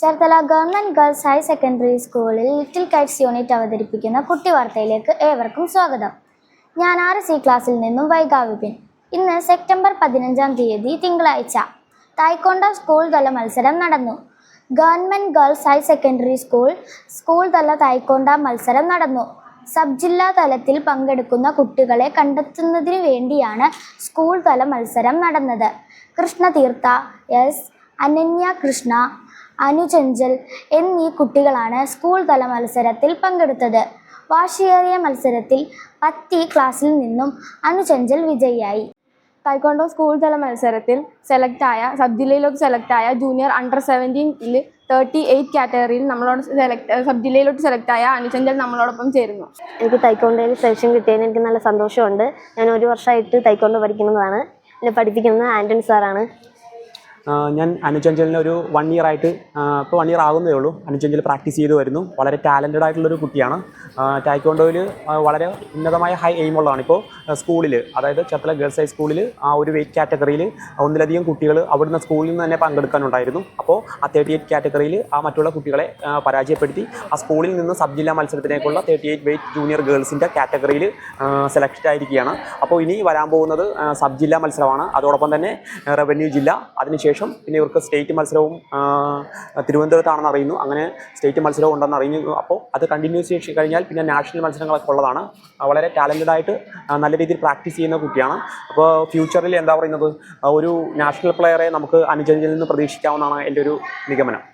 Cherthala government girls higher secondary സ്കൂളിൽ little kites unit അവതരിപ്പിക്കുന്ന കുട്ടി വാർത്തയിലേക്ക് ഏവർക്കും സ്വാഗതം. ഞാൻ ആർ സി ക്ലാസ്സിൽ നിന്നും വൈഗാ ഇന്ന് സെപ്റ്റംബർ പതിനഞ്ചാം തീയതി തിങ്കളാഴ്ച തായ്ക്കൊണ്ട സ്കൂൾ തല മത്സരം നടന്നു. Government girls higher secondary school school തല തായ്ക്കൊണ്ട മത്സരം നടന്നു. സബ് ജില്ലാ തലത്തിൽ പങ്കെടുക്കുന്ന കുട്ടികളെ കണ്ടെത്തുന്നതിന് വേണ്ടിയാണ് സ്കൂൾ തല മത്സരം നടന്നത്. കൃഷ്ണതീർത്ഥ എസ്. അനന്യ കൃഷ്ണ അനുചഞ്ചൽ എന്നീ കുട്ടികളാണ് സ്കൂൾ തല മത്സരത്തിൽ പങ്കെടുത്തത്. വാശിയേറിയ മത്സരത്തിൽ പത്തി ക്ലാസ്സിൽ നിന്നും അനുചഞ്ചൽ വിജയിയായി. തൈക്കോണ്ടോ സ്കൂൾ തല മത്സരത്തിൽ സെലക്ടായ സബ് ജില്ലയിലോട്ട് സെലക്ടായ ജൂനിയർ അണ്ടർ സെവന്റീനിൽ തേർട്ടി എയ്റ്റ് കാറ്റഗറിയിൽ നമ്മളോട് സെലക്ട് സബ് ജില്ലയിലോട്ട് സെലക്ടായ അനുചഞ്ചൽ നമ്മളോടൊപ്പം ചേരുന്നു. എനിക്ക് തൈക്കോണ്ടോയിൽ സെലക്ഷൻ കിട്ടിയതിന് എനിക്ക് നല്ല സന്തോഷമുണ്ട്. ഞാൻ ഒരു വർഷമായിട്ട് തൈക്കോണ്ടോ പഠിക്കുന്നതാണ്. എന്നെ പഠിപ്പിക്കുന്നത് ആന്റണി സാറാണ്. ഞാൻ അനുചഞ്ചലിന് ഒരു വൺ ഇയർ ആയിട്ട് ഇപ്പോൾ വൺ ഇയർ ആകുന്നേ ഉള്ളൂ. അനുചഞ്ചൽ പ്രാക്ടീസ് ചെയ്തു വരുന്നു. വളരെ ടാലന്റഡ് ആയിട്ടുള്ളൊരു കുട്ടിയാണ്. ടായ്ക്കോണ്ടോയിൽ വളരെ ഉന്നതമായ ഹൈ എയിം ഉള്ളതാണ് ഇപ്പോൾ സ്കൂളിൽ അതായത് ചത്തല ഗേൾസ് ഹൈ സ്കൂളിൽ ആ ഒരു വെയിറ്റ് കാറ്റഗറിയിൽ ഒന്നിലധികം കുട്ടികൾ അവിടുന്ന് സ്കൂളിൽ നിന്ന് തന്നെ പങ്കെടുക്കാനുണ്ടായിരുന്നു. അപ്പോൾ ആ തേർട്ടി എയ്റ്റ് കാറ്റഗറിയിൽ ആ മറ്റുള്ള കുട്ടികളെ പരാജയപ്പെടുത്തി ആ സ്കൂളിൽ നിന്ന് സബ് ജില്ലാ മത്സരത്തിലേക്കുള്ള തേർട്ടി എയ്റ്റ് വെയിറ്റ് ജൂനിയർ ഗേൾസിന്റെ കാറ്റഗറിയിൽ സെലക്ട് ആയിരിക്കുകയാണ്. അപ്പോൾ ഇനി വരാൻ പോകുന്നത് സബ് ജില്ലാ മത്സരമാണ്. അതോടൊപ്പം തന്നെ റവന്യൂ ജില്ല. അതിനുശേഷം പിന്നെ ഇവർക്ക് സ്റ്റേറ്റ് മത്സരവും തിരുവനന്തപുരത്താണെന്ന് അറിയുന്നു. അങ്ങനെ സ്റ്റേറ്റ് മത്സരവും ഉണ്ടെന്ന് അറിഞ്ഞു അപ്പോൾ അത് കണ്ടിന്യൂസ് ചെയ്ത് കഴിഞ്ഞാൽ പിന്നെ നാഷണൽ മത്സരങ്ങളൊക്കെ ഉള്ളതാണ്. വളരെ ടാലന്റഡ് ആയിട്ട് നല്ല രീതിയിൽ പ്രാക്ടീസ് ചെയ്യുന്ന കുട്ടിയാണ്. അപ്പോൾ ഫ്യൂച്ചറിൽ എന്താ പറയുന്നത്? ഒരു നാഷണൽ പ്ലെയറെ നമുക്ക് അനുജനിൽ നിന്ന് പ്രതീക്ഷിക്കാവുന്നതാണ് എന്റെ ഒരു നിഗമനം.